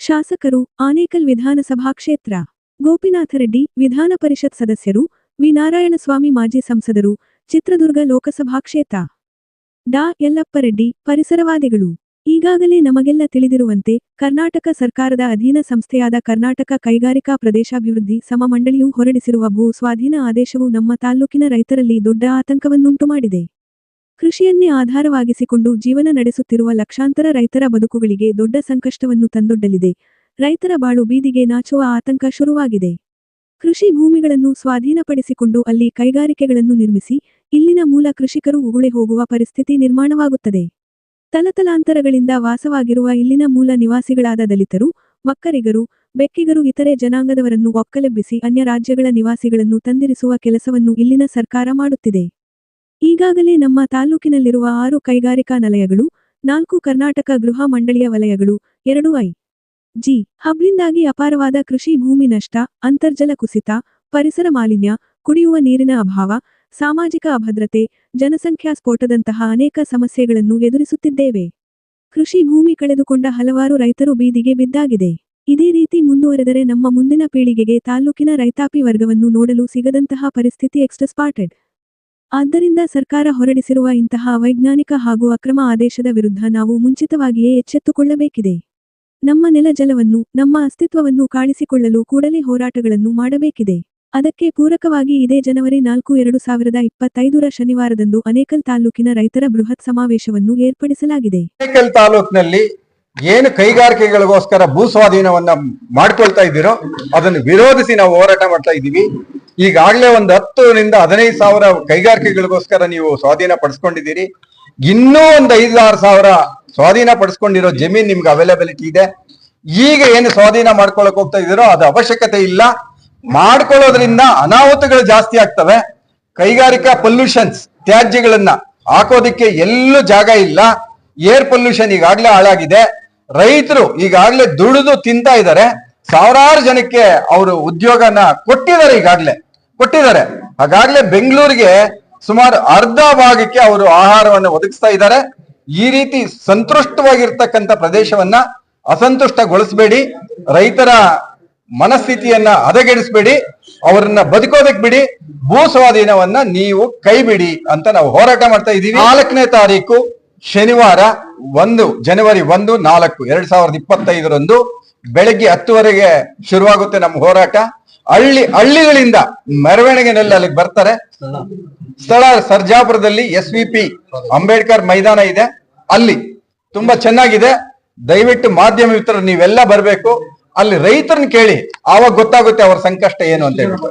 ಶಾಸಕರು ಆನೇಕಲ್ ವಿಧಾನಸಭಾ ಕ್ಷೇತ್ರ. ಗೋಪಿನಾಥ ರೆಡ್ಡಿ ವಿಧಾನ ಪರಿಷತ್ ಸದಸ್ಯರು, ವಿ. ನಾರಾಯಣಸ್ವಾಮಿ ಮಾಜಿ ಸಂಸದರು, ಚಿತ್ರದುರ್ಗ ಲೋಕಸಭಾ ಕ್ಷೇತ್ರ. ಡಾ. ಯಲ್ಲಪ್ಪರೆಡ್ಡಿ ಪರಿಸರವಾದಿಗಳು. ಈಗಾಗಲೇ ನಮಗೆಲ್ಲ ತಿಳಿದಿರುವಂತೆ ಕರ್ನಾಟಕ ಸರ್ಕಾರದ ಅಧೀನ ಸಂಸ್ಥೆಯಾದ ಕರ್ನಾಟಕ ಕೈಗಾರಿಕಾ ಪ್ರದೇಶಾಭಿವೃದ್ಧಿ ಸಮಮಂಡಳಿಯು ಹೊರಡಿಸಿರುವ ಭೂ ಸ್ವಾಧೀನ ಆದೇಶವು ನಮ್ಮ ತಾಲ್ಲೂಕಿನ ರೈತರಲ್ಲಿ ದೊಡ್ಡ ಆತಂಕವನ್ನುಂಟು ಮಾಡಿದೆ ಕೃಷಿಯನ್ನೇ ಆಧಾರವಾಗಿಸಿಕೊಂಡು ಜೀವನ ನಡೆಸುತ್ತಿರುವ ಲಕ್ಷಾಂತರ ರೈತರ ಬದುಕುಗಳಿಗೆ ದೊಡ್ಡ ಸಂಕಷ್ಟವನ್ನು ತಂದೊಡ್ಡಲಿದೆ. ರೈತರ ಬಾಳು ಬೀದಿಗೆ ನಾಚುವ ಆತಂಕ ಶುರುವಾಗಿದೆ. ಕೃಷಿ ಭೂಮಿಗಳನ್ನು ಸ್ವಾಧೀನಪಡಿಸಿಕೊಂಡು ಅಲ್ಲಿ ಕೈಗಾರಿಕೆಗಳನ್ನು ನಿರ್ಮಿಸಿ, ಇಲ್ಲಿನ ಮೂಲ ಕೃಷಿಕರು ಉಗುಳೆ ಹೋಗುವ ಪರಿಸ್ಥಿತಿ ನಿರ್ಮಾಣವಾಗುತ್ತದೆ. ತಲತಲಾಂತರಗಳಿಂದ ವಾಸವಾಗಿರುವ ಇಲ್ಲಿನ ಮೂಲ ನಿವಾಸಿಗಳಾದ ದಲಿತರು, ಒಕ್ಕರಿಗರು, ಬೆಕ್ಕಿಗರು, ಇತರೆ ಜನಾಂಗದವರನ್ನು ಒಕ್ಕಲೆಬ್ಬಿಸಿ ಅನ್ಯ ರಾಜ್ಯಗಳ ನಿವಾಸಿಗಳನ್ನು ತಂದಿರಿಸುವ ಕೆಲಸವನ್ನು ಇಲ್ಲಿನ ಸರ್ಕಾರ ಮಾಡುತ್ತಿದೆ. ಈಗಾಗಲೇ ನಮ್ಮ ತಾಲ್ಲೂಕಿನಲ್ಲಿರುವ ಆರು ಕೈಗಾರಿಕಾ ನಿಲಯಗಳು, ನಾಲ್ಕು ಕರ್ನಾಟಕ ಗೃಹ ಮಂಡಳಿಯ ವಲಯಗಳು, ಎರಡು ಐ. ಜಿ. ಹಬ್ಲಿಂದಾಗಿ ಅಪಾರವಾದ ಕೃಷಿ ಭೂಮಿ ನಷ್ಟ, ಅಂತರ್ಜಲ ಕುಸಿತ, ಪರಿಸರ ಮಾಲಿನ್ಯ, ಕುಡಿಯುವ ನೀರಿನ ಅಭಾವ, ಸಾಮಾಜಿಕ ಅಭದ್ರತೆ, ಜನಸಂಖ್ಯಾ ಸ್ಫೋಟದಂತಹ ಅನೇಕ ಸಮಸ್ಯೆಗಳನ್ನು ಎದುರಿಸುತ್ತಿದ್ದೇವೆ. ಕೃಷಿ ಭೂಮಿ ಕಳೆದುಕೊಂಡ ಹಲವಾರು ರೈತರು ಬೀದಿಗೆ ಬಿದ್ದಾಗಿದೆ. ಇದೇ ರೀತಿ ಮುಂದುವರೆದರೆ ನಮ್ಮ ಮುಂದಿನ ಪೀಳಿಗೆಗೆ ತಾಲ್ಲೂಕಿನ ರೈತಾಪಿ ವರ್ಗವನ್ನು ನೋಡಲು ಸಿಗದಂತಹ ಪರಿಸ್ಥಿತಿ ಎಕ್ಸ್ಟಸ್ಪಾಟೆಡ್ ಆದ್ದರಿಂದ ಸರ್ಕಾರ ಹೊರಡಿಸಿರುವ ಇಂತಹ ವೈಜ್ಞಾನಿಕ ಹಾಗೂ ಅಕ್ರಮ ಆದೇಶದ ವಿರುದ್ಧ ನಾವು ಮುಂಚಿತವಾಗಿಯೇ ಎಚ್ಚೆತ್ತುಕೊಳ್ಳಬೇಕಿದೆ. ನಮ್ಮ ನೆಲ ಜಲವನ್ನು, ನಮ್ಮ ಅಸ್ತಿತ್ವವನ್ನು ಕಾಣಿಸಿಕೊಳ್ಳಲು ಕೂಡಲೇ ಹೋರಾಟಗಳನ್ನು ಮಾಡಬೇಕಿದೆ. ಅದಕ್ಕೆ ಪೂರಕವಾಗಿ ಇದೇ ಜನವರಿ ನಾಲ್ಕು ಎರಡು ಸಾವಿರದ ಇಪ್ಪತ್ತೈದರ ಶನಿವಾರದಂದು ಅನೇಕಲ್ ತಾಲೂಕಿನ ರೈತರ ಬೃಹತ್ ಸಮಾವೇಶವನ್ನು ಏರ್ಪಡಿಸಲಾಗಿದೆ. ಅನೇಕಲ್ ತಾಲೂಕಿನಲ್ಲಿ ಏನು ಕೈಗಾರಿಕೆಗಳಿಗೋಸ್ಕರ ಭೂ ಸ್ವಾಧೀನವನ್ನ ಮಾಡ್ಕೊಳ್ತಾ ಇದ್ದೀರೋ ಅದನ್ನು ವಿರೋಧಿಸಿ ನಾವು ಹೋರಾಟ ಮಾಡ್ತಾ ಇದ್ದೀವಿ. ಈಗಾಗಲೇ ಒಂದು ಹತ್ತರಿಂದ ಹದಿನೈದು ಸಾವಿರ ಕೈಗಾರಿಕೆಗಳಿಗೋಸ್ಕರ ನೀವು ಸ್ವಾಧೀನ ಪಡಿಸ್ಕೊಂಡಿದ್ದೀರಿ. ಇನ್ನೂ ಒಂದು ಐದಾರು ಸಾವಿರ ಸ್ವಾಧೀನ ಪಡಿಸ್ಕೊಂಡಿರೋ ಜಮೀನ್ ನಿಮ್ಗೆ ಅವೈಲಬಿಲಿಟಿ ಇದೆ. ಈಗ ಏನು ಸ್ವಾಧೀನ ಮಾಡ್ಕೊಳಕ್ ಹೋಗ್ತಾ ಇದ್ದೀರೋ ಅದು ಅವಶ್ಯಕತೆ ಇಲ್ಲ. ಮಾಡ್ಕೊಳ್ಳೋದ್ರಿಂದ ಅನಾಹುತಗಳು ಜಾಸ್ತಿ ಆಗ್ತವೆ. ಕೈಗಾರಿಕಾ ಪೊಲ್ಯೂಷನ್ಸ್ ತ್ಯಾಜ್ಯಗಳನ್ನ ಹಾಕೋದಿಕ್ಕೆ ಎಲ್ಲೂ ಜಾಗ ಇಲ್ಲ. ಏರ್ ಪೊಲ್ಯೂಷನ್ ಈಗಾಗಲೇ ಹಾಳಾಗಿದೆ. ರೈತರು ಈಗಾಗಲೇ ದುಡಿದು ತಿಂತಾ ಇದ್ದಾರೆ. ಸಾವಿರಾರು ಜನಕ್ಕೆ ಅವರು ಉದ್ಯೋಗನ ಕೊಟ್ಟಿದ್ದಾರೆ ಈಗಾಗ್ಲೇ. ಕೊಟ್ಟಿದ್ದಾರೆ. ಹಾಗಾಗ್ಲೇ ಬೆಂಗಳೂರಿಗೆ ಸುಮಾರು ಅರ್ಧ ಭಾಗಕ್ಕೆ ಅವರು ಆಹಾರವನ್ನು ಒದಗಿಸ್ತಾ ಇದ್ದಾರೆ. ಈ ರೀತಿ ಸಂತುಷ್ಟವಾಗಿರ್ತಕ್ಕಂಥ ಪ್ರದೇಶವನ್ನ ಅಸಂತುಷ್ಟಗೊಳಿಸಬೇಡಿ. ರೈತರ ಮನಸ್ಥಿತಿಯನ್ನ ಹದಗೆಡಿಸ್ಬೇಡಿ. ಅವರನ್ನ ಬದುಕೋದಕ್ ಬಿಡಿ. ಭೂ ಸ್ವಾಧೀನವನ್ನ ನೀವು ಕೈ ಬಿಡಿ ಅಂತ ನಾವು ಹೋರಾಟ ಮಾಡ್ತಾ ಇದ್ದೀವಿ. ನಾಲ್ಕನೇ ತಾರೀಕು ಶನಿವಾರ ಒಂದು, ಜನವರಿ ಒಂದು, ನಾಲ್ಕು, ಎರಡ್ ಸಾವಿರದ ಇಪ್ಪತ್ತೈದರಂದು ಬೆಳಗ್ಗೆ ಹತ್ತುವರೆಗೆ ಶುರುವಾಗುತ್ತೆ ನಮ್ಮ ಹೋರಾಟ. ಹಳ್ಳಿ, ಹಳ್ಳಿಗಳಿಂದ ಮೆರವಣಿಗೆನಲ್ಲಿ ಅಲ್ಲಿಗೆ ಬರ್ತಾರೆ. ಸ್ಥಳ ಸರ್ಜಾಪುರದಲ್ಲಿ ಎಸ್ ವಿ ಪಿ ಅಂಬೇಡ್ಕರ್ ಮೈದಾನ ಇದೆ. ಅಲ್ಲಿ ತುಂಬಾ ಚೆನ್ನಾಗಿದೆ. ದಯವಿಟ್ಟು ಮಾಧ್ಯಮ ಮಿತ್ರರು ನೀವೆಲ್ಲ ಬರಬೇಕು. ಅಲ್ಲಿ ರೈತರನ್ನ ಕೇಳಿ ಆವಾಗ ಗೊತ್ತಾಗುತ್ತೆ ಅವ್ರ ಸಂಕಷ್ಟ ಏನು ಅಂತ ಹೇಳ್ಬಿಟ್ಟು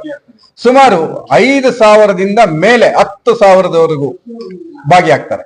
ಸುಮಾರು ಐದು ಸಾವಿರದಿಂದ ಮೇಲೆ ಹತ್ತು ಸಾವಿರದವರೆಗೂ ಭಾಗಿಯಾಗ್ತಾರೆ.